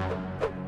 Thank you.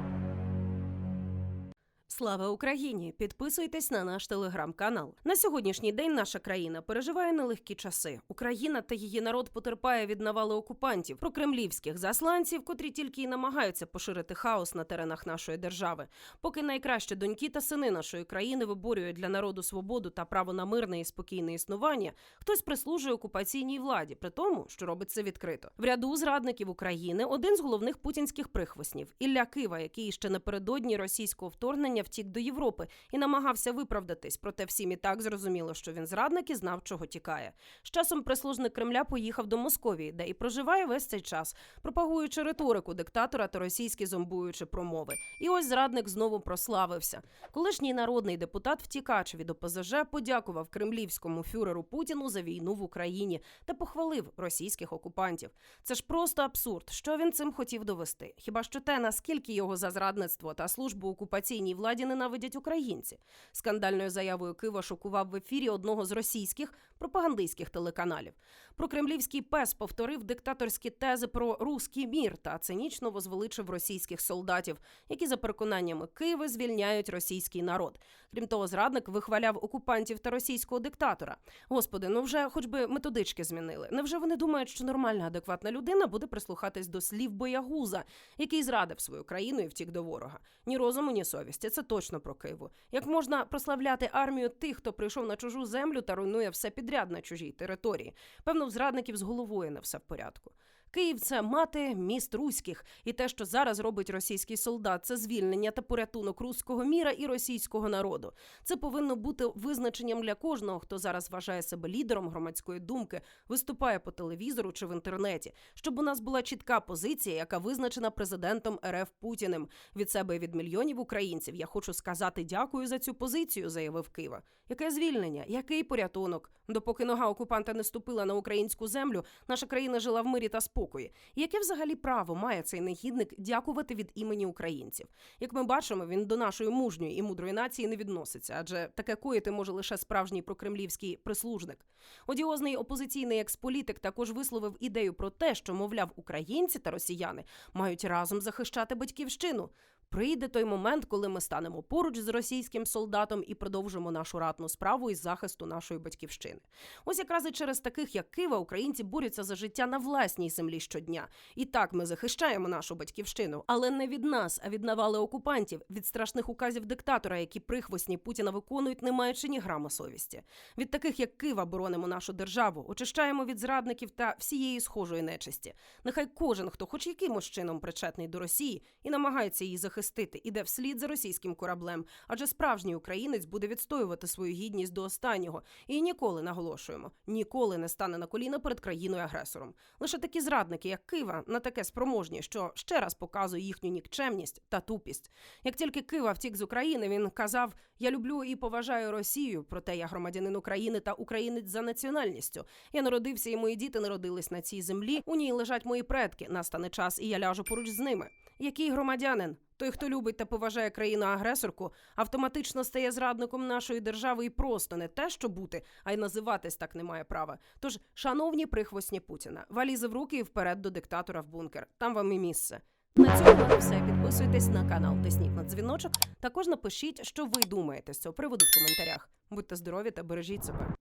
Слава Україні! Підписуйтесь на наш телеграм-канал. На сьогоднішній день наша країна переживає нелегкі часи. Україна та її народ потерпає від навали окупантів, прокремлівських засланців, котрі тільки й намагаються поширити хаос на теренах нашої держави. Поки найкращі доньки та сини нашої країни виборюють для народу свободу та право на мирне і спокійне існування, хтось прислужує окупаційній владі, при тому, що робить це відкрито. В ряду зрадників України один з головних путінських прихвостнів Ілля Кива, який ще напередодні російського вторгнення втік до Європи і намагався виправдатись. Проте всім і так зрозуміло, що він зрадник і знав, чого тікає. З часом прислужник Кремля поїхав до Московії, де і проживає весь цей час, пропагуючи риторику диктатора та російські зомбуючи промови. І ось зрадник знову прославився. Колишній народний депутат втікач від ОПЗЖ подякував кремлівському фюреру Путіну за війну в Україні та похвалив російських окупантів. Це ж просто абсурд. Що він цим хотів довести? Хіба що те, наскільки його за зрадництво та службу окупаційній владі ненавидять українці? Скандальною заявою Кива шокував в ефірі одного з російських пропагандистських телеканалів. Прокремлівський пес повторив диктаторські тези про руський мір та цинічно возвеличив російських солдатів, які за переконаннями Києва звільняють російський народ. Крім того, зрадник вихваляв окупантів та російського диктатора. Господи, ну вже хоч би методички змінили. Невже вони думають, що нормальна, адекватна людина буде прислухатись до слів боягуза, який зрадив свою країну і втік до ворога? Ні розуму, ні совісті. Це точно про Києву. Як можна прославляти армію тих, хто прийшов на чужу землю та руйнує все підряд на чужій території? Певно, в зрадників з головою не все в порядку. Київ це мати міст руських, і те, що зараз робить російський солдат, це звільнення та порятунок руського міра і російського народу. Це повинно бути визначенням для кожного, хто зараз вважає себе лідером громадської думки, виступає по телевізору чи в інтернеті, щоб у нас була чітка позиція, яка визначена президентом РФ Путіним. Від себе і від мільйонів українців я хочу сказати дякую за цю позицію, заявив Кива. Яке звільнення? Який порятунок? Допоки нога окупанта не ступила на українську землю, наша країна жила в мирі та спокої. Яке взагалі право має цей негідник дякувати від імені українців? Як ми бачимо, він до нашої мужньої і мудрої нації не відноситься, адже таке коїти може лише справжній прокремлівський прислужник. Одіозний опозиційний експолітик також висловив ідею про те, що, мовляв, українці та росіяни мають разом захищати батьківщину. Прийде той момент, коли ми станемо поруч з російським солдатом і продовжимо нашу ратну справу із захисту нашої батьківщини. Ось якраз і через таких, як Кива, українці борються за життя на власній землі щодня. І так ми захищаємо нашу батьківщину, але не від нас, а від навали окупантів, від страшних указів диктатора, які прихвостні Путіна виконують, не маючи ні грама совісті. Від таких, як Кива, боронимо нашу державу, очищаємо від зрадників та всієї схожої нечисті. Нехай кожен, хто хоч якимось чином причетний до Росії і намагається її захистити, іде вслід за російським кораблем, адже справжній українець буде відстоювати свою гідність до останнього і ніколи наголошуємо, ніколи не стане на коліна перед країною агресором. Лише такі зрадники, як Кива, на таке спроможні, що ще раз показує їхню нікчемність та тупість. Як тільки Кива втік з України, він казав: Я люблю і поважаю Росію, проте я громадянин України та українець за національністю. Я народився, і мої діти народились на цій землі. У ній лежать мої предки. Настане час, і я ляжу поруч з ними. Який громадянин? Той, хто любить та поважає країну-агресорку, автоматично стає зрадником нашої держави і просто не те, що бути, а й називатись так не має права. Тож, шановні прихвостні Путіна, валізи в руки і вперед до диктатора в бункер. Там вам і місце. На цьому все. Підписуйтесь на канал, тисніть на дзвіночок. Також напишіть, що ви думаєте з цього приводу в коментарях. Будьте здорові та бережіть себе.